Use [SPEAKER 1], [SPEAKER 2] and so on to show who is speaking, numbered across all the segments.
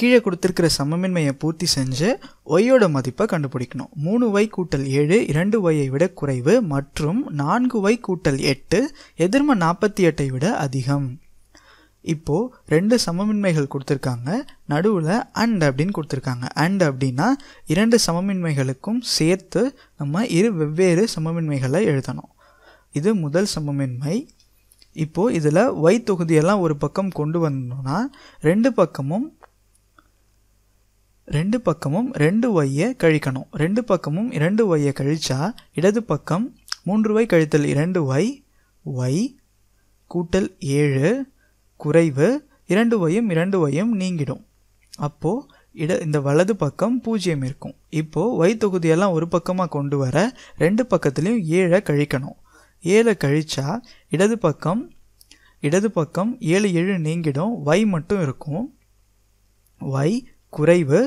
[SPEAKER 1] கீழே கொடுத்துருக்கிற சமமின்மையை பூர்த்தி செஞ்சு ஒய்யோட மதிப்பை கண்டுபிடிக்கணும். மூணு ஒய் கூட்டல் ஏழு இரண்டு ஒய்யை விட குறைவு மற்றும் நான்கு ஒய் கூட்டல் எட்டு எதிர்ம நாற்பத்தி எட்டை விட அதிகம். இப்போது ரெண்டு சமமின்மைகள் கொடுத்துருக்காங்க. நடுவில் அண்ட் அப்படின்னு கொடுத்துருக்காங்க. அண்ட் அப்படின்னா இரண்டு சமமின்மைகளுக்கும் சேர்த்து நம்ம இரு வெவ்வேறு சமமின்மைகளை எழுதணும். இது முதல் சமமின்மை. இப்போது இதில் ஒய் தொகுதியெல்லாம் ஒரு பக்கம் கொண்டு வந்தோம்னா ரெண்டு பக்கமும் ரெண்டு பக்கமும் ரெண்டு ஒய்யை கழிக்கணும். ரெண்டு பக்கமும் இரண்டு ஒய்யை கழிச்சா இடது பக்கம் மூன்று ஒய் கழித்தல் இரண்டு ஒய் ஒய் கூட்டல் ஏழு குறைவு இரண்டு ஒயும் இரண்டு ஒயும் நீங்கிடும். அப்போது இட இந்த வலது பக்கம் பூஜ்ஜியம் இருக்கும். இப்போது ஒய் தொகுதியெல்லாம் ஒரு பக்கமாக கொண்டு வர ரெண்டு பக்கத்துலேயும் ஏழை கழிக்கணும். ஏழை கழிச்சா இடது பக்கம் இடது பக்கம் ஏழு ஏழு நீங்கிடும். ஒய் மட்டும் இருக்கும். ஒய் குறைவு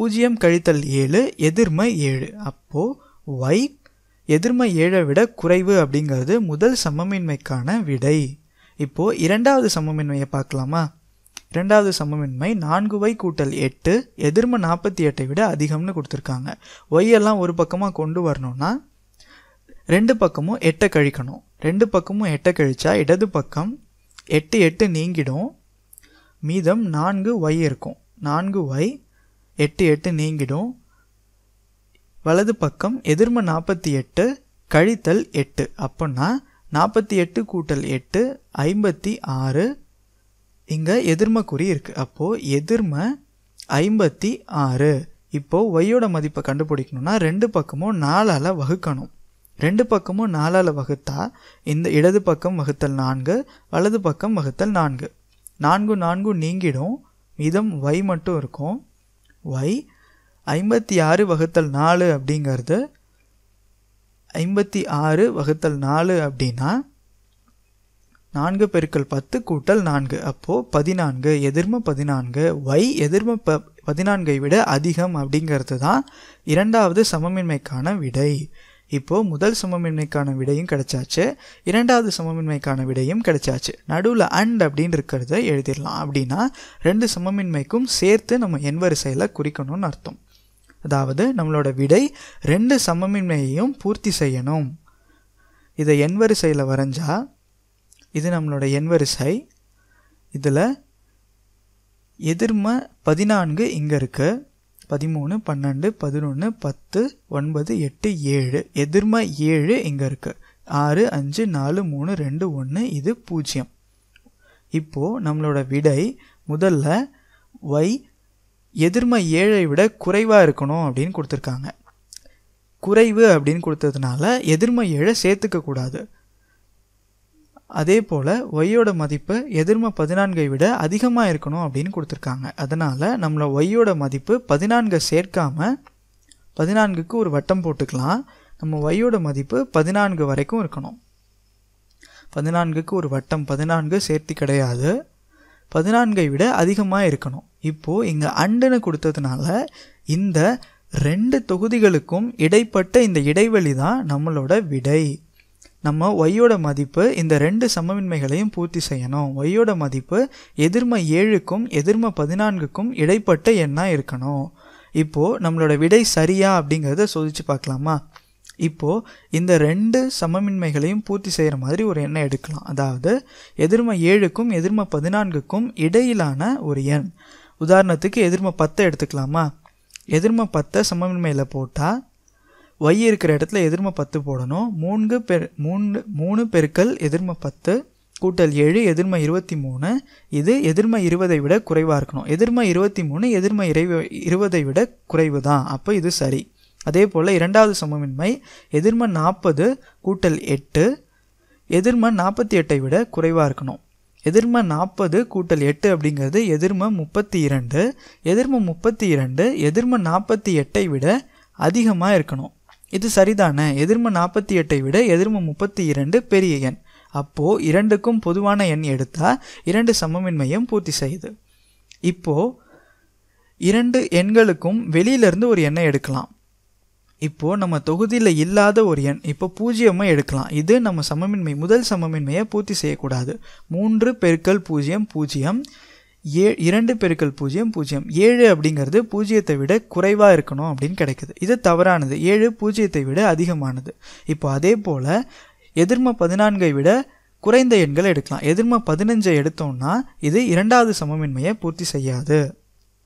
[SPEAKER 1] பூஜ்ஜியம் கழித்தல் ஏழு எதிர்ம ஏழு. அப்போது ஒய் எதிர்ம ஏழை விட குறைவு அப்படிங்கிறது முதல் சமமின்மைக்கான விடை. இப்போது இரண்டாவது சமமின்மையை பார்க்கலாமா? இரண்டாவது சமமின்மை நான்கு ஒய் கூட்டல் எட்டு எதிர்ம நாற்பத்தி எட்டை விட அதிகம்னு கொடுத்துருக்காங்க. ஒய் எல்லாம் ஒரு பக்கமாக கொண்டு வரணும்னா ரெண்டு பக்கமும் எட்டை கழிக்கணும். ரெண்டு பக்கமும் எட்டை கழிச்சா இடது பக்கம் எட்டு எட்டு நீங்கிடும். மீதம் நான்கு ஒய் இருக்கும். நான்கு ஒய் எட்டு எட்டு நீங்கிடும். வலது பக்கம் எதிர்ம நாற்பத்தி எட்டு கழித்தல் எட்டு. அப்போன்னா நாற்பத்தி எட்டு கூட்டல் எட்டு ஐம்பத்தி ஆறு. இங்கே எதிர்ம குறி இருக்குது அப்போது எதிர்ம ஐம்பத்தி ஆறு. இப்போது ஒய்யோட மதிப்பை கண்டுபிடிக்கணும்னா ரெண்டு பக்கமும் நாலால் வகுக்கணும். ரெண்டு பக்கமும் நாலால் வகுத்தா இந்த இடது பக்கம் வகுத்தல் நான்கு வலது பக்கம் வகுத்தல் நான்கு. நான்கு நான்கு நீங்கிடும். மீதம் ஒய் மட்டும் இருக்கும். ஒய் ஐம்பத்தி ஆறு வகுத்தல் நாலு அப்படிங்கிறது ஐம்பத்தி ஆறு வகுத்தல் நாலு அப்படின்னா நான்கு பெருக்கல் பத்து கூட்டல் நான்கு. அப்போது பதினான்கு எதிர்ம பதினான்கு ஒய் எதிர்ம ப பதினான்கை விட அதிகம் அப்படிங்கிறது தான் இரண்டாவது சமமின்மைக்கான விடை. இப்போது முதல் சமமின்மைக்கான விடையும் கிடைச்சாச்சு. இரண்டாவது சமமின்மைக்கான விடையும் கிடைச்சாச்சு. நடுவில் அண்ட் அப்படின்னு இருக்கிறத எழுதிடலாம். அப்படின்னா ரெண்டு சமமின்மைக்கும் சேர்த்து நம்ம எண் வரிசையில் குறிக்கணும்னு அர்த்தம். அதாவது நம்மளோட விடை ரெண்டு சமமின்மையையும் பூர்த்தி செய்யணும். இதை எண் வரிசையில் வரைஞ்சால் இது நம்மளோட எண் வரிசை. இதில் எதிர்ம பதினான்கு இங்கே இருக்குது பதிமூணு பன்னெண்டு பதினொன்று பத்து ஒன்பது எட்டு ஏழு. எதிர்ம ஏழு இங்கே இருக்குது ஆறு அஞ்சு நாலு மூணு ரெண்டு ஒன்று இது பூஜ்ஜியம். இப்போது நம்மளோட விடை முதல்ல ஒய் எதிர்ம ஏழை விட குறைவாக இருக்கணும் அப்படின்னு கொடுத்துருக்காங்க. குறைவு அப்படின்னு கொடுத்ததுனால எதிர்ம ஏழை சேர்த்துக்க கூடாது. அதே போல் ஒய்யோட மதிப்பு எதிர்ம பதினான்கை விட அதிகமாக இருக்கணும் அப்படின்னு கொடுத்துருக்காங்க. அதனால் நம்மளை ஒய்யோட மதிப்பு பதினான்கை சேர்க்காம பதினான்குக்கு ஒரு வட்டம் போட்டுக்கலாம். நம்ம ஒய்யோட மதிப்பு பதினான்கு வரைக்கும் இருக்கணும். பதினான்குக்கு ஒரு வட்டம் பதினான்கு சேர்த்து கிடையாது. பதினான்கை விட அதிகமாக இருக்கணும். இப்போது இங்கே அண்டுன்னு கொடுத்ததுனால இந்த ரெண்டு தொகுதிகளுக்கும் இடைப்பட்ட இந்த இடைவெளி தான் நம்மளோட விடை. நம்ம ஒய்யோட மதிப்பு இந்த ரெண்டு சமமின்மைகளையும் பூர்த்தி செய்யணும். ஒய்யோட மதிப்பு எதிர்ம ஏழுக்கும் எதிர்ம பதினான்குக்கும் இடைப்பட்ட எண்ணாக இருக்கணும். இப்போது நம்மளோட விடை சரியா அப்படிங்கிறத சோதிச்சு பார்க்கலாமா? இப்போது இந்த ரெண்டு சமமின்மைகளையும் பூர்த்தி செய்கிற மாதிரி ஒரு எண்ணை எடுக்கலாம். அதாவது எதிர்ம ஏழுக்கும் எதிர்ம பதினான்குக்கும் இடையிலான ஒரு எண். உதாரணத்துக்கு எதிர்ம பத்தை எடுத்துக்கலாமா? எதிர்ம பத்தை சமமின்மையில் போட்டால் ஒய் இருக்கிற இடத்துல எதிர்ம பத்து போடணும். மூன்று பெரு மூணு மூணு பெருக்கல் எதிர்ம பத்து கூட்டல் ஏழு எதிர்ம இருபத்தி மூணு. இது எதிர்ம இருபதை விட குறைவாக இருக்கணும். எதிர்ம இருபத்தி மூணு எதிர்ம இறைவ இருபதை விட குறைவு தான் அப்போ இது சரி. அதே போல் இரண்டாவது சமமின்மை எதிர்ம நாற்பது கூட்டல் எட்டு எதிர்ம நாற்பத்தி எட்டை விட குறைவாக இருக்கணும். எதிர்ம நாற்பது கூட்டல் எட்டு அப்படிங்கிறது எதிர்ம முப்பத்தி இரண்டு எதிர்ம முப்பத்தி இரண்டு எதிர்ம நாற்பத்தி எட்டை விட அதிகமாக இருக்கணும். இது சரிதானே? எதிர்ம நாற்பத்தி எட்டை விட எதிர்ம முப்பத்தி இரண்டு பெரிய எண். அப்போது இரண்டுக்கும் பொதுவான எண் எடுத்தால் இரண்டு சமமின்மையும் பூர்த்தி செய்யுது. இப்போது இரண்டு எண்களுக்கும் வெளியிலிருந்து ஒரு எண்ணை எடுக்கலாம். இப்போது நம்ம தொகுதியில் இல்லாத ஒரு எண் இப்போ பூஜ்ஜியமாக எடுக்கலாம். இது நம்ம சமமின்மை முதல் சமமின்மையை பூர்த்தி செய்யக்கூடாது. மூன்று பெருக்கல் பூஜ்ஜியம் பூஜ்ஜியம் ஏ இரண்டு பெருக்கல் பூஜ்ஜியம் பூஜ்ஜியம். ஏழு அப்படிங்கிறது பூஜ்ஜியத்தை விட குறைவாக இருக்கணும் அப்படின்னு கிடைக்குது. இது தவறானது. ஏழு பூஜ்ஜியத்தை விட அதிகமானது. இப்போ அதே போல் எதிர்ம பதினான்கை விட குறைந்த எண்கள் எடுக்கலாம். எதிர்ம பதினஞ்சை எடுத்தோம்னா இது இரண்டாவது சமமின்மையை பூர்த்தி செய்யாது.